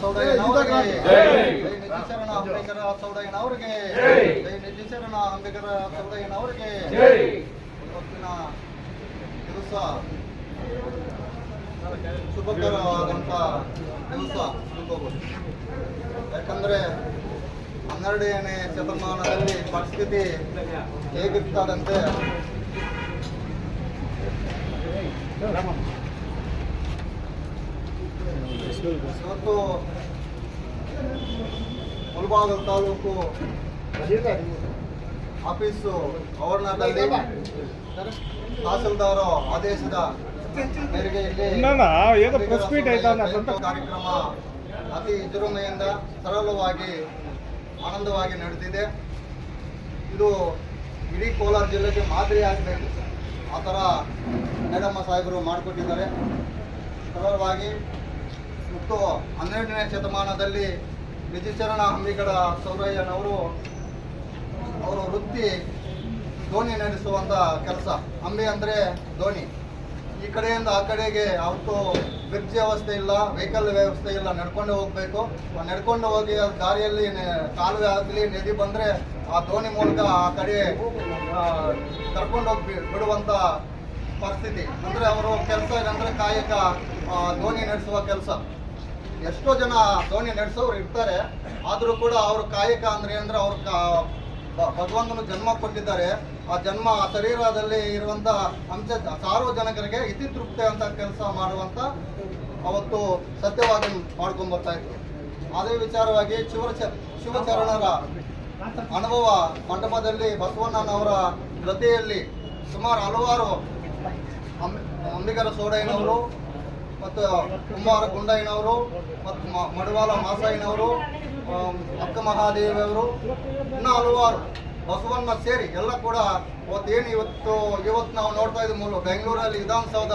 ಸೌಡಯ್ಯನವರಿಗೆ ಜೈ ನಿಜಶರಣ ಅಂಬೇಕರ ಸೌಡಯ್ಯನವರಿಗೆ ಜೈ. ನಿಜಶರಣ ಅಂಬೇಕರ ಸೌಡಯ್ಯನವರಿಗೆ ಇವತ್ತಿನ ದಿವಸ. ಶುಭಕರವಾದಂಥ ದಿವಸ ತಿಳ್ಕೋಬೋದು ಯಾಕಂದ್ರೆ ಹನ್ನೆರಡನೇ ಶತಮಾನದಲ್ಲಿ ಪರಿಸ್ಥಿತಿ ಹೇಗಿರ್ತದಂತೆ ಇವತ್ತು ಮುಲ್ಬಾಗ ತಾಲೂಕು ಆಫೀಸು ಆವರಣದಲ್ಲಿ ತಹಸೀಲ್ದಾರ್ ಆದೇಶದ ಮೇರೆಗೆ ಇಲ್ಲಿ ಕಾರ್ಯಕ್ರಮ ಅತಿ ವಿಜೃಂಭಣೆಯಿಂದ ಸರಳವಾಗಿ ಆನಂದವಾಗಿ ನಡೆದಿದೆ. ಇದು ಇಡೀ ಕೋಲಾರ ಜಿಲ್ಲೆಗೆ ಮಾದರಿ ಆಗಬೇಕು. ಆ ಥರ ಮೇಡಮ್ಮ ಸಾಹೇಬರು ಮಾಡಿಕೊಟ್ಟಿದ್ದಾರೆ. ಸರಳವಾಗಿ ಮತ್ತು ಹನ್ನೆರಡನೇ ಶತಮಾನದಲ್ಲಿ ನಿಜಚರಣ ಅಂಬಿಗರ ಸೌರಯ್ಯನವರು ಅವರ ವೃತ್ತಿ ದೋಣಿ ನಡೆಸುವಂಥ ಕೆಲಸ. ಅಂಬಿ ಅಂದರೆ ದೋಣಿ ಈ ಕಡೆಯಿಂದ ಆ ಕಡೆಗೆ ಅವತ್ತು ಬ್ರಿಡ್ಜ್ ವ್ಯವಸ್ಥೆ ಇಲ್ಲ ವೆಹಿಕಲ್ ವ್ಯವಸ್ಥೆ ಇಲ್ಲ, ನಡ್ಕೊಂಡು ಹೋಗಬೇಕು. ನಡ್ಕೊಂಡು ಹೋಗಿ ದಾರಿಯಲ್ಲಿ ಕಾಲುವೆ ಆಗಲಿ, ನದಿ ಬಂದರೆ ಆ ದೋಣಿ ಮೂಲಕ ಆ ಕಡೆ ಕರ್ಕೊಂಡು ಹೋಗಿ ಬಿಡುವಂಥ ಪರಿಸ್ಥಿತಿ. ಅಂದರೆ ಅವರು ಕೆಲಸ ಏನಂದರೆ ಕಾಯಕ ದೋಣಿ ನಡೆಸುವ ಕೆಲಸ. ಎಷ್ಟೋ ಜನ ದೋಣಿ ನಡೆಸೋರು ಇರ್ತಾರೆ. ಆದರೂ ಕೂಡ ಅವ್ರ ಕಾಯಕ ಅಂದ್ರೆ ಅಂದ್ರೆ ಅವ್ರ ಭಗವಂತನು ಜನ್ಮ ಕೊಟ್ಟಿದ್ದಾರೆ. ಆ ಜನ್ಮ ಆ ಶರೀರದಲ್ಲಿ ಇರುವಂತ ಅಂಶ ಸಾರ್ವಜನಿಕರಿಗೆ ಇತಿ ತೃಪ್ತಿ ಅಂತ ಕೆಲಸ ಮಾಡುವಂತ ಅವತ್ತು ಸತ್ಯವಾಗಿ ಮಾಡ್ಕೊಂಡ್ ಬರ್ತಾ ಇದ್ರು. ಅದೇ ವಿಚಾರವಾಗಿ ಶಿವ ಶಿವಚರಣರ ಅನುಭವ ಮಂಟಪದಲ್ಲಿ ಬಸವಣ್ಣನವರ ಜೊತೆಯಲ್ಲಿ ಸುಮಾರು ಹಲವಾರು ಅಂಬ- ಅಂಬಿಗರ ಸೋಡಯ್ಯನವರು ಮತ್ತು ಕುಮಾರ ಗುಂಡಯ್ಯನವರು ಮತ್ತು ಮ- ಮಡಿವಾಳ ಮಾಸಯ್ಯನವರು ಅಕ್ಕ ಮಹಾದೇವಿಯವರು ಇನ್ನೂ ಹಲವಾರು. ಬಸವಣ್ಣ ಸೇರಿ ಎಲ್ಲ ಕೂಡ ಅವತ್ತೇನು ಇವತ್ತು ಇವತ್ತು ನಾವು ನೋಡ್ತಾ ಇದ್ದೀವಿ ಮೂಲ ಬೆಂಗಳೂರಲ್ಲಿ ವಿಧಾನಸೌಧ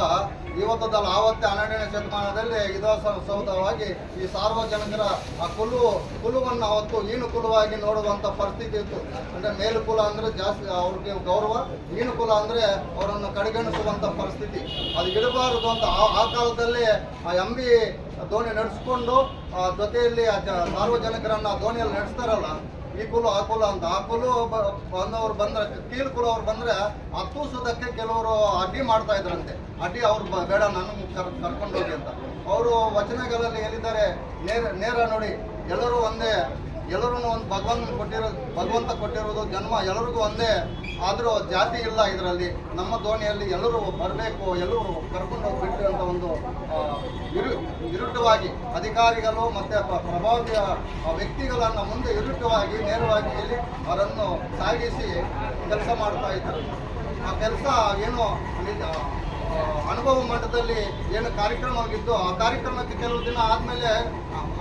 ಇವತ್ತದಲ್ಲ, ಆವತ್ತೇ ಹನ್ನೆರಡನೇ ಶತಮಾನದಲ್ಲಿ ವಿಧಾನಸೌಧವಾಗಿ ಈ ಸಾರ್ವಜನಿಕರ ಆ ಕುಲು, ಕುಲುವನ್ನು ಅವತ್ತು ಈನು ಕುಲವಾಗಿ ನೋಡುವಂಥ ಪರಿಸ್ಥಿತಿ ಇತ್ತು. ಅಂದರೆ ಮೇಲು ಕುಲ ಅಂದರೆ ಜಾಸ್ತಿ, ಅವ್ರಿಗೆ ಗೌರವ ಈನು ಕುಲ ಅಂದರೆ ಅವರನ್ನು ಕಡೆಗಣಿಸುವಂಥ ಪರಿಸ್ಥಿತಿ. ಅದು ಇಡಬಾರದು ಅಂತ ಆ- ಕಾಲದಲ್ಲಿ ಆ ಎಂಬಿ ದೋಣಿ ನಡೆಸ್ಕೊಂಡು ಜೊತೆಯಲ್ಲಿ ಆ ಸಾರ್ವಜನಿಕರನ್ನ ದೋಣಿಯಲ್ಲಿ ನಡೆಸ್ತಾರಲ್ಲ ಈ ಕುಲು, ಆ ಕುಲ ಅಂತ. ಆ ಕುಲು ಬಂದವರು ಬಂದ್ರೆ, ಕೀಳು ಕುಲ ಅವ್ರು ಬಂದ್ರೆ ಹತ್ತೂಸೋದಕ್ಕೆ ಕೆಲವರು ಅಡ್ಡಿ ಮಾಡ್ತಾ ಇದ್ರಂತೆ. ಅಡ್ಡಿ ಅವ್ರು ಬೇಡ ನನ್ನ ಕರ್, ಕರ್ಕೊಂಡು ಹೋಗಿ ಅಂತ. ಅವರು ವಚನಗಳಲ್ಲಿ ಹೇಳಿದ್ದಾರೆ, ನೇರ ನೇರ ನೋಡಿ. ಎಲ್ಲರೂ ಒಂದೇ ಎಲ್ಲರೂ ಒಂದು ಭಗವಂತ ಕೊಟ್ಟಿರೋ, ಭಗವಂತ ಕೊಟ್ಟಿರೋದು ಜನ್ಮ, ಎಲ್ಲರಿಗೂ ಒಂದೇ. ಆದರೂ ಜಾತಿ ಇಲ್ಲ ಇದರಲ್ಲಿ. ನಮ್ಮ ದೋಣಿಯಲ್ಲಿ ಎಲ್ಲರೂ ಬರಬೇಕು, ಎಲ್ಲರೂ ಕರ್ಕೊಂಡು ಹೋಗ್ಬಿಟ್ಟು ಇರುಟವಾಗಿ ಅಧಿಕಾರಿಗಳು ಮತ್ತು ಪ್ರಭಾವಿ ವ್ಯಕ್ತಿಗಳನ್ನು ಮುಂದೆ ಇರುಟವಾಗಿ ನೇರವಾಗಿ ಇಲ್ಲಿ ಅವರನ್ನು ಸಾಗಿಸಿ ಕೆಲಸ ಮಾಡ್ತಾ ಇದ್ದರು. ಆ ಕೆಲಸ ಏನು ಅನುಭವ ಮಟ್ಟದಲ್ಲಿ ಏನು ಕಾರ್ಯಕ್ರಮ ಆಗಿತ್ತು ಆ ಕಾರ್ಯಕ್ರಮಕ್ಕೆ ಕೆಲವು ದಿನ ಆದಮೇಲೆ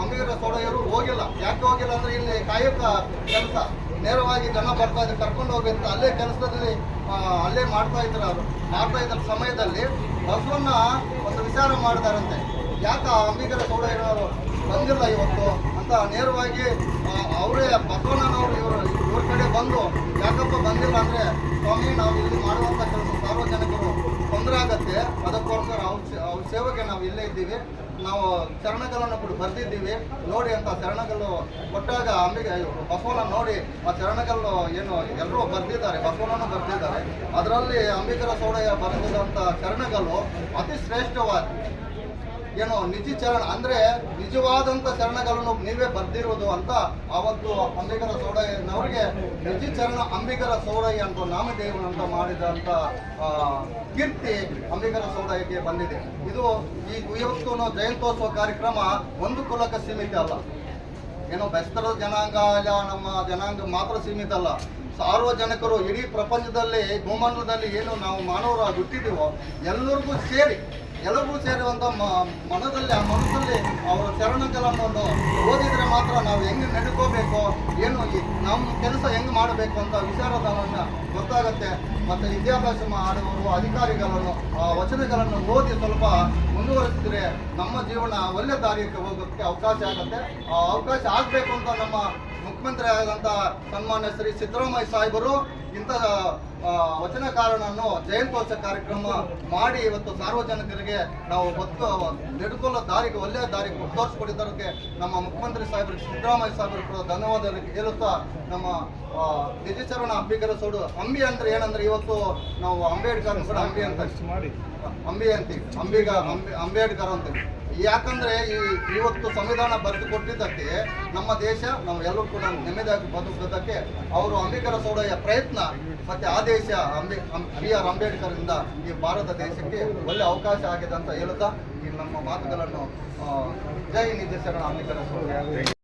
ಅಮೀರ ಸೋಡಯ್ಯರು ಹೋಗಿಲ್ಲ. ಯಾಕೆ ಹೋಗಿಲ್ಲ ಅಂದ್ರೆ ಇಲ್ಲಿ ಕಾಯಕ ಕೆಲಸ. ನೇರವಾಗಿ ಜನ ಬರ್ತಾ ಇದ್ರು, ಕರ್ಕೊಂಡು ಹೋಗಿತ್ತು ಅಲ್ಲೇ ಕೆಲಸದಲ್ಲಿ ಅಲ್ಲೇ ಮಾಡ್ತಾ ಇದ್ರು ಅವರು. ಮಾಡ್ತಾ ಇದ್ದ ಸಮಯದಲ್ಲಿ ಬಸವನ್ನ ಒಂದು ವಿಚಾರ ಮಾಡಿದಾರಂತೆ. ಯಾಕ ಅಂಬಿಗರ ಸೋಡಯ್ಯನವರು ಬಂದಿಲ್ಲ ಇವತ್ತು ಅಂತ ನೇರವಾಗಿ ಅವರೇ ಬಸವಣ್ಣನವರು ಇವರು, ಇವ್ರ ಕಡೆ ಬಂದು ಯಾಕಪ್ಪ ಬಂದಿಲ್ಲ ಅಂದರೆ ಸ್ವಾಮಿ, ನಾವು ಇಲ್ಲಿ ಮಾಡುವಂಥ ಕೆಲಸ ಸಾರ್ವಜನಿಕರು ತೊಂದರೆ ಆಗತ್ತೆ. ಅದಕ್ಕೋಸ್ಕರ ಅವ್ರ ಸೇವೆಗೆ ನಾವು ಇಲ್ಲೇ ಇದ್ದೀವಿ. ನಾವು ಚರಣಗಳನ್ನು ಕೂಡ ಬರೆದಿದ್ದೀವಿ. ನೋಡಿ ಅಂತ ಚರಣಗಳು ಕೊಟ್ಟಾಗ ಅಂಬಿಗೆ ಬಸವನ ನೋಡಿ ಆ ಚರಣಗಳು ಏನು ಎಲ್ಲರೂ ಬರೆದಿದ್ದಾರೆ, ಬಸವನನ್ನು ಬರೆದಿದ್ದಾರೆ. ಅದರಲ್ಲಿ ಅಂಬಿಕರ ಸೌಡಯ್ಯ ಬರೆದಿರುವಂಥ ಚರಣಗಳು ಅತಿ ಶ್ರೇಷ್ಠವಾದ ಏನು ನಿಜ ಚರಣ ಅಂದ್ರೆ ನಿಜವಾದಂತ ಚರಣಗಳನ್ನು ನೀವೇ ಬರ್ದಿರೋದು ಅಂತ ಅವತ್ತು ಅಂಬಿಗರ ಸೌಡಯ್ಯನವರಿಗೆ ನಿಜ ಚರಣ ಅಂಬಿಗರ ಸೌರಯ್ಯ ಅಂತ ನಾಮದೇವನ ಅಂತ ಮಾಡಿದಂತ ಕೀರ್ತಿ ಅಂಬಿಗರ ಸೌರಯ್ಯಕ್ಕೆ ಬಂದಿದೆ. ಇದು ಈ ಇವತ್ತು ಜಯಂತೋತ್ಸವ ಕಾರ್ಯಕ್ರಮ ಒಂದು ಕುಲಕ್ಕೆ ಸೀಮಿತ ಅಲ್ಲ. ಏನು ಬೆಸ್ತರ ಜನಾಂಗ ನಮ್ಮ ಜನಾಂಗ ಮಾತ್ರ ಸೀಮಿತ ಅಲ್ಲ. ಸಾರ್ವಜನಿಕರು ಇಡೀ ಪ್ರಪಂಚದಲ್ಲಿ ಭೂಮಂಡಲದಲ್ಲಿ ಏನು ನಾವು ಮಾನವರು ಹುಟ್ಟಿದ್ದೀವೋ ಎಲ್ಲರಿಗೂ ಸೇರಿ ಎಲ್ಲರಿಗೂ ಸೇರುವಂಥ ಮನದಲ್ಲಿ, ಆ ಮನಸ್ಸಲ್ಲಿ ಅವರ ಚರಣಗಳನ್ನು ಓದಿದ್ರೆ ಮಾತ್ರ ನಾವು ಹೆಂಗೆ ನಡ್ಕೋಬೇಕು, ಏನು ನಮ್ಮ ಕೆಲಸ ಹೆಂಗೆ ಮಾಡಬೇಕು ಅಂತ ವಿಚಾರಧಾರಣ ಗೊತ್ತಾಗುತ್ತೆ. ಮತ್ತು ವಿದ್ಯಾಭ್ಯಾಸ ಮಾಡುವವರು, ಅಧಿಕಾರಿಗಳನ್ನು, ಆ ವಚನಗಳನ್ನು ಓದಿ ಸ್ವಲ್ಪ ಮುಂದುವರಿಸಿದ್ರೆ ನಮ್ಮ ಜೀವನ ಒಳ್ಳೆ ದಾರಿಗೆ ಹೋಗೋಕ್ಕೆ ಅವಕಾಶ ಆಗುತ್ತೆ. ಆ ಅವಕಾಶ ಆಗಬೇಕು ಅಂತ ನಮ್ಮ ಮುಖ್ಯಮಂತ್ರಿ ಆದಂಥ ಸನ್ಮಾನ್ಯ ಶ್ರೀ ಸಿದ್ದರಾಮಯ್ಯ ಸಾಹೇಬರು ಇಂಥ ವಚನ ವಚನಕಾರನನ್ನು ಜಯಂತೋತ್ಸವ ಕಾರ್ಯಕ್ರಮ ಮಾಡಿ ಇವತ್ತು ಸಾರ್ವಜನಿಕರಿಗೆ ನಾವು ಗೊತ್ತು ನೆಡ್ಕೊಳ್ಳೋ ದಾರಿಗೆ, ಒಳ್ಳೆಯ ದಾರಿ ತೋರಿಸ್ಕೊಟ್ಟಿದ್ದಕ್ಕೆ ನಮ್ಮ ಮುಖ್ಯಮಂತ್ರಿ ಸಾಹೇಬರು ಸಿದ್ದರಾಮಯ್ಯ ಸಾಹೇಬರು ಕೂಡ ಧನ್ಯವಾದ ಹೇಳುತ್ತಾ ನಮ್ಮ ನಿಜಚರಣ ಅಂಬಿಗರ ಸೋಡು ಅಂಬಿ ಅಂದ್ರೆ ಏನಂದ್ರೆ ಇವತ್ತು ನಾವು ಅಂಬೇಡ್ಕರ್ ಕೂಡ ಅಂಬಿ ಅಂತ. ಮಾಡಿ ಅಂಬಿ ಅಂತೀವಿ ಅಂಬಿಗ, ಅಂಬಿ, ಅಂಬೇಡ್ಕರ್ ಅಂತೀವಿ ಯಾಕಂದ್ರೆ ಈ ಇವತ್ತು ಸಂವಿಧಾನ ಬರೆದು ಕೊಟ್ಟಿದ್ದಕ್ಕೆ ನಮ್ಮ ದೇಶ, ನಾವು ಎಲ್ಲರೂ ಕೂಡ ನೆಮ್ಮದಿಯಾಗಿ ಬದುಕೋದಕ್ಕೆ ಅವರು ಅಂಬಿಕರ ಸೋಡೆಯ ಪ್ರಯತ್ನ, ಮತ್ತೆ ಆ ದೇಶ ಅಂಬಿ, ಬಿ ಆರ್ ಅಂಬೇಡ್ಕರ್ ಇಂದ ಈ ಭಾರತ ದೇಶಕ್ಕೆ ಒಳ್ಳೆ ಅವಕಾಶ ಆಗಿದೆ ಅಂತ ಹೇಳುತ್ತಾ ಈ ನಮ್ಮ ಮಾತುಗಳನ್ನು ಜೈ ನಿರ್ದೇಶಕ ಅಂಬಿಕರ ಸೋಡೆ